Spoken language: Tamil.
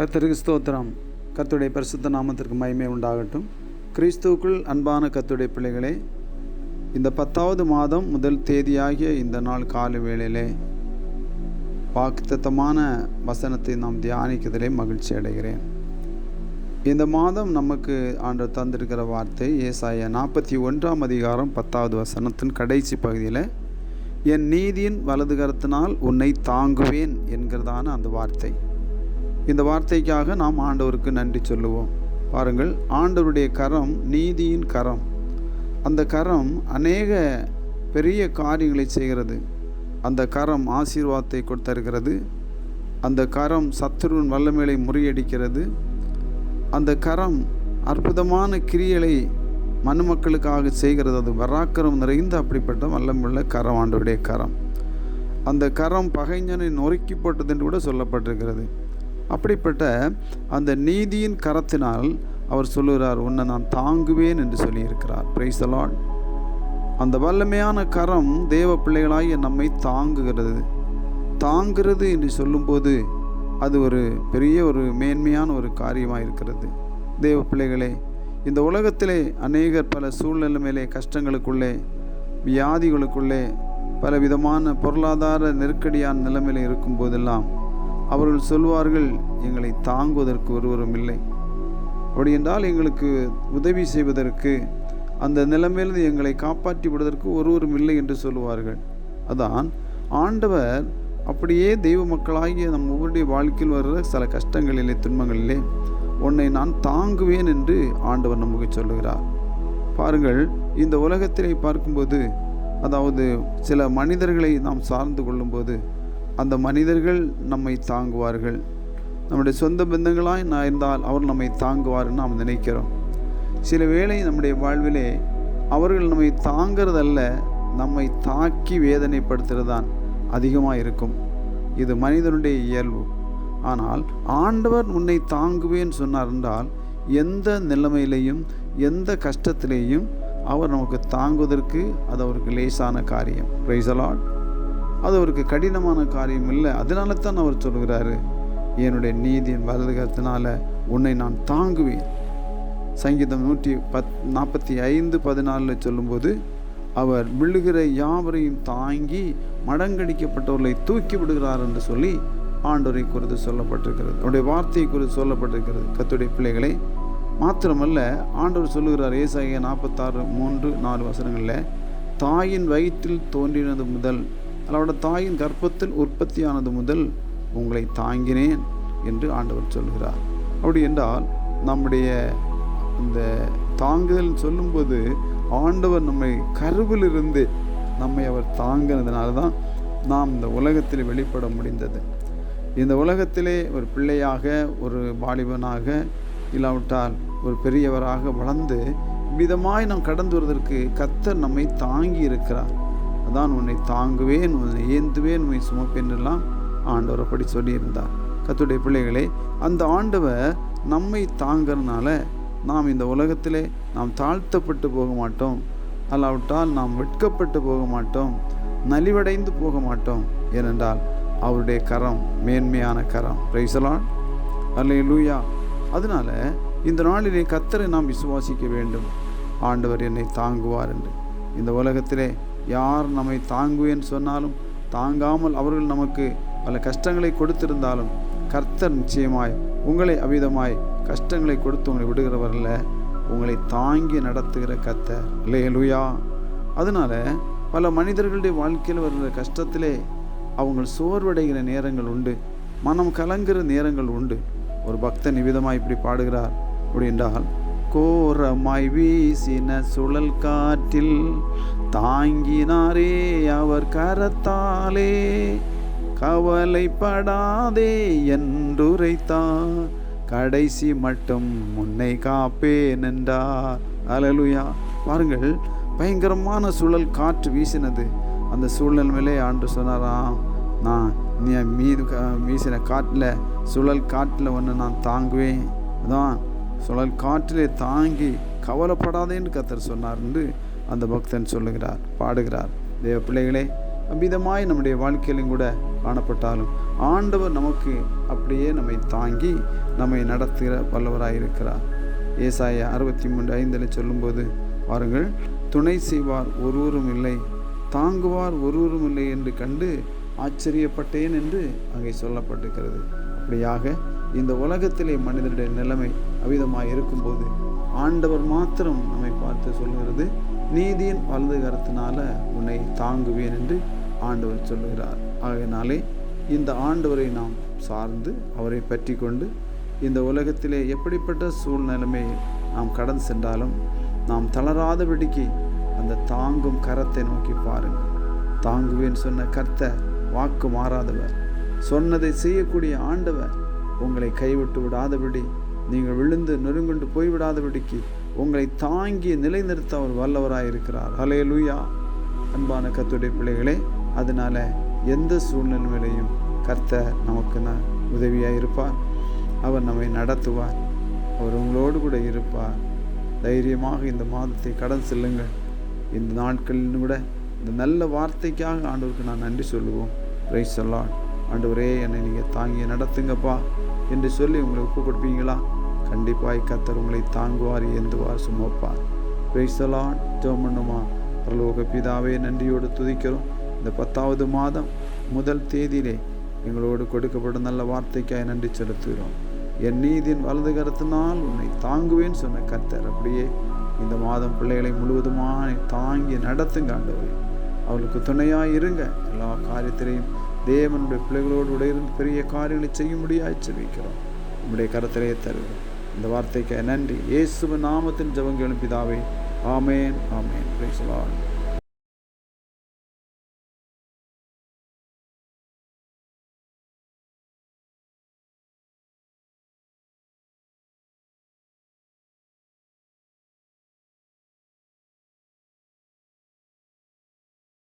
கர்த்தருக்கு ஸ்தோத்திரம். கத்துடைய பரிசுத்த நாமத்திற்கு மகிமை உண்டாகட்டும். கிறிஸ்துவுக்குள் அன்பான கத்துடைய பிள்ளைகளே இந்த பத்தாவது மாதம் முதல் தேதியாகிய இந்த நாள் காலை வேளையிலே வாக்குத்தத்தமான வசனத்தை நாம் தியானிக்கதிலே மகிழ்ச்சி அடைகிறேன். இந்த மாதம் நமக்கு ஆண்டு தந்திருக்கிற வார்த்தை ஏசாய நாற்பத்தி ஒன்றாம் அதிகாரம் பத்தாவது வசனத்தின் கடைசி பகுதியில் என் நீதியின் வலதுகரத்தினால் உன்னை தாங்குவேன் என்கிறதான அந்த வார்த்தை. இந்த வார்த்தைக்காக நாம் ஆண்டவருக்கு நன்றி சொல்லுவோம். பாருங்கள் ஆண்டவருடைய கரம் நீதியின் கரம். அந்த கரம் அநேக பெரிய காரியங்களை செய்கிறது. அந்த கரம் ஆசீர்வாதத்தை கொடுத்தருகிறது அந்த கரம் சத்துருவின் வல்லமேலை முறியடிக்கிறது. அந்த கரம் அற்புதமான கிரியலை மனுமக்களுக்காக செய்கிறது. அது வராக்கரம் நிறைந்த அப்படிப்பட்ட வல்லமுள்ள கரம் ஆண்டவருடைய கரம். அந்த கரம் பகைஞனை நொறுக்கி போட்டது என்று கூட சொல்லப்பட்டிருக்கிறது. அப்படிப்பட்ட அந்த நீதியின் கரத்தினால் அவர் சொல்லுகிறார் உன்னை நான் தாங்குவேன் என்று சொல்லியிருக்கிறார். பிரைஸ் அலாட் அந்த வல்லமையான கரம் தேவ பிள்ளைகளாகிய நம்மை தாங்குகிறது. தாங்குகிறது என்று சொல்லும்போது அது ஒரு பெரிய ஒரு மேன்மையான ஒரு காரியமாக இருக்கிறது. தேவ பிள்ளைகளே இந்த உலகத்திலே அநேகர் பல சூழ்நிலைமையிலே கஷ்டங்களுக்குள்ளே வியாதிகளுக்குள்ளே பல விதமான பொருளாதார நெருக்கடியான நிலைமையில் இருக்கும் போதெல்லாம் அவர்கள் சொல்வார்கள் எங்களை தாங்குவதற்கு ஒருவரும் இல்லை. அப்படி என்றால் எங்களுக்கு உதவி செய்வதற்கு அந்த நிலைமையிலிருந்து எங்களை காப்பாற்றி விடுவதற்கு ஒருவரும் இல்லை என்று சொல்லுவார்கள். அதான் ஆண்டவர் அப்படியே தெய்வ மக்களாகிய நம் ஒவ்வொருடைய வாழ்க்கையில் வர்ற சில கஷ்டங்களிலே துன்பங்களிலே உன்னை நான் தாங்குவேன் என்று ஆண்டவர் நமக்கு சொல்லுகிறார். பாருங்கள் இந்த உலகத்திலே பார்க்கும்போது அதாவது சில மனிதர்களை நாம் சார்ந்து கொள்ளும்போது அந்த மனிதர்கள் நம்மை தாங்குவார்கள். நம்முடைய சொந்த பந்தங்களாய் நான் இருந்தால் அவர் நம்மை தாங்குவார்னு நாம் நினைக்கிறோம். சில வேளை நம்முடைய வாழ்விலே அவர்கள் நம்மை தாங்கிறதல்ல நம்மை தாக்கி வேதனைப்படுத்துகிறதான் அதிகமாக இருக்கும். இது மனிதனுடைய இயல்பு. ஆனால் ஆண்டவர் உன்னை தாங்குவேன் சொன்னார் என்றால் எந்த நிலைமையிலையும் எந்த கஷ்டத்திலேயும் அவர் நமக்கு தாங்குவதற்கு அது அவருக்கு லேசான காரியம். ரைசலாட் அது அவருக்கு கடினமான காரியம் இல்லை. அதனால தான் அவர் சொல்கிறாரு என்னுடைய நீதியின் வலதுகத்தினால உன்னை நான் தாங்குவேன். சங்கீதம் நூற்றி பத் நாற்பத்தி ஐந்து பதினாலில் சொல்லும்போது அவர் விழுகிற யாவரையும் தாங்கி மடங்கடிக்கப்பட்டவர்களை தூக்கி விடுகிறார் என்று சொல்லி ஆண்டோரை குறித்து சொல்லப்பட்டிருக்கிறது. அவருடைய வார்த்தையை குறித்து சொல்லப்பட்டிருக்கிறது. கத்துடைய பிள்ளைகளை மாத்திரமல்ல ஆண்டவர் சொல்லுகிறார் ஏசாய நாற்பத்தாறு மூன்று நாலு வசனங்களில் தாயின் வயிற்றில் தோன்றினது முதல் அவரோட தாயின் கர்ப்பத்தில் உற்பத்தியானது முதல் உங்களை தாங்கினேன் என்று ஆண்டவர் சொல்கிறார். அப்படி என்றால் நம்முடைய இந்த தாங்குதல் சொல்லும்போது ஆண்டவர் நம்மை கருவிலிருந்து நம்மை அவர் தாங்கினதுனால தான் நாம் இந்த உலகத்தில் வெளிப்பட முடிந்தது. இந்த உலகத்திலே ஒரு பிள்ளையாக ஒரு வாலிபனாக இல்லாவிட்டால் ஒரு பெரியவராக வளர்ந்து விதமாய் நாம் கடந்து வருவதற்கு கத்தர் நம்மை தாங்கி இருக்கிறார் தான் உன்னை தாங்குவேன் உன்னை ஏந்துவேன் உன்னை சுமப்பேன் எல்லாம் ஆண்டவர் அப்படி சொல்லியிருந்தார். கத்துடைய பிள்ளைகளே அந்த ஆண்டவர் நம்மை தாங்கிறதுனால நாம் இந்த உலகத்திலே நாம் தாழ்த்தப்பட்டு போக மாட்டோம். அல்லாவிட்டால் நாம் வெட்கப்பட்டு போக மாட்டோம். நலிவடைந்து போக மாட்டோம் ஏனென்றால் அவருடைய கரம் மேன்மையான கரம். பிரைசலான் அல்ல லூயா அதனால் இந்த நாளிலே கத்தரை நாம் விசுவாசிக்க வேண்டும். ஆண்டவர் என்னை தாங்குவார் என்று. இந்த உலகத்திலே யார் நம்மை தாங்குவேன்னு சொன்னாலும் தாங்காமல் அவர்கள் நமக்கு பல கஷ்டங்களை கொடுத்திருந்தாலும் கர்த்தர் நிச்சயமாய் உங்களை அவிதமாய் கஷ்டங்களை கொடுத்து உங்களை விடுகிறவரில் உங்களை தாங்கி நடத்துகிற கர்த்தர். இல்லையலுயா அதனால பல மனிதர்களுடைய வாழ்க்கையில் வருகிற கஷ்டத்திலே அவங்க சோர்வடைகிற நேரங்கள் உண்டு. மனம் கலங்குகிற நேரங்கள் உண்டு. ஒரு பக்தன் நிவிதமாய் இப்படி பாடுகிறார் அப்படி என்றால் கோரமாய் வீசின சுழல் காற்றில் தாங்கினாரே அவர் கரத்தாலே. கவலைப்படாதே என்றுரைத்தார். கடைசி மட்டும் முன்னை காப்பேன் என்றார் அலலுயா. பாருங்கள் பயங்கரமான சுழல் காற்று வீசினது. அந்த சூழல் மேலே ஆண்டு சொன்னாராம் நான் நீ மீது வீசின காட்டில் சுழல் காட்டில் ஒன்று நான் தாங்குவேன். அதான் சுழல் காற்றிலே தாங்கி கவலைப்படாதேன்னு கத்தர் சொன்னார் என்று அந்த பக்தன் சொல்லுகிறார் பாடுகிறார். தேவ பிள்ளைகளே அவ்விதமாய் நம்முடைய வாழ்க்கையிலும் கூட காணப்பட்டாலும் ஆண்டவர் நமக்கு அப்படியே நம்மை தாங்கி நம்மை நடத்துகிற வல்லவராக இருக்கிறார். ஏசாய அறுபத்தி மூன்று ஐந்தில் சொல்லும்போது பாருங்கள் துணை செய்வார் ஒருவரும் இல்லை தாங்குவார் ஒருவரும் இல்லை என்று கண்டு ஆச்சரியப்பட்டேன் என்று அங்கே சொல்லப்பட்டிருக்கிறது. அப்படியாக இந்த உலகத்திலே மனிதனுடைய நிலைமை அவிதமாக இருக்கும்போது ஆண்டவர் மாத்திரம் நம்மை பார்த்து சொல்லுகிறது நீதியின் வலது கரத்தினால உன்னை தாங்குவேன் என்று ஆண்டவர் சொல்லுகிறார். ஆகையினாலே இந்த ஆண்டவரை நாம் சார்ந்து அவரை பற்றி கொண்டு இந்த உலகத்திலே எப்படிப்பட்ட சூழ்நிலைமை நாம் கடந்து சென்றாலும் நாம் தளராதபடிக்கு அந்த தாங்கும் கரத்தை நோக்கி பாருங்கள். தாங்குவேன் சொன்ன கர்த்த வாக்கு மாறாதவர். சொன்னதை செய்யக்கூடிய ஆண்டவர் உங்களை கைவிட்டு விடாதபடி நீங்கள் விழுந்து நொறுங்குண்டு போய்விடாதபடிக்கு உங்களை தாங்கி நிலைநிறுத்த அவர் வல்லவராக இருக்கிறார் ஹலே லூயா அன்பான கத்துடைய பிள்ளைகளே அதனால் எந்த சூழ்நிலையிலையும் கர்த்தர் நமக்கு நான் உதவியாக இருப்பார் அவர் நம்மை நடத்துவார். அவர் உங்களோடு கூட இருப்பார். தைரியமாக இந்த மாதத்தை கடன் செல்லுங்கள். இந்த நாட்களிலும் கூட இந்த நல்ல வார்த்தைக்காக ஆண்டவருக்கு நான் நன்றி சொல்லுவோம். ரைஸ் சொல்லான் ஆண்டவரே என்னை நீங்கள் தாங்கி நடத்துங்கப்பா என்று சொல்லி உங்களை ஒப்பு கொடுப்பீங்களா கண்டிப்பாய் கத்தர் உங்களை தாங்குவார் ஏந்துவார் சுமப்பார் பேசலாம் ஜோம் பண்ணுமா பரலோக பிதாவே நன்றியோடு துதிக்கிறோம். இந்த பத்தாவது மாதம் முதல் தேதியிலே எங்களோடு கொடுக்கப்படும் நல்ல வார்த்தைக்காய் நன்றி செலுத்துகிறோம். என் நீதியின் வலது கருத்தினால் உன்னை தாங்குவேன் சொன்ன கத்தர் அப்படியே இந்த மாதம் பிள்ளைகளை முழுவதுமாக தாங்கி நடத்துங்க ஆண்டவரே. அவளுக்கு துணையாக இருங்க. எல்லா காரியத்திலையும் தேவனுடைய பிள்ளைகளோடு உடையிருந்து பெரிய காரியங்களை செய்யும்படியாய் செபிக்கிறோம் உங்களுடைய கருத்திலே தருகிறோம் இந்த வார்த்தைக்கு நன்றி. இயேசுவ நாமத்தின் ஜெபங்களும் பிதாவே ஆமேன் ஆமேன். பேசலாம்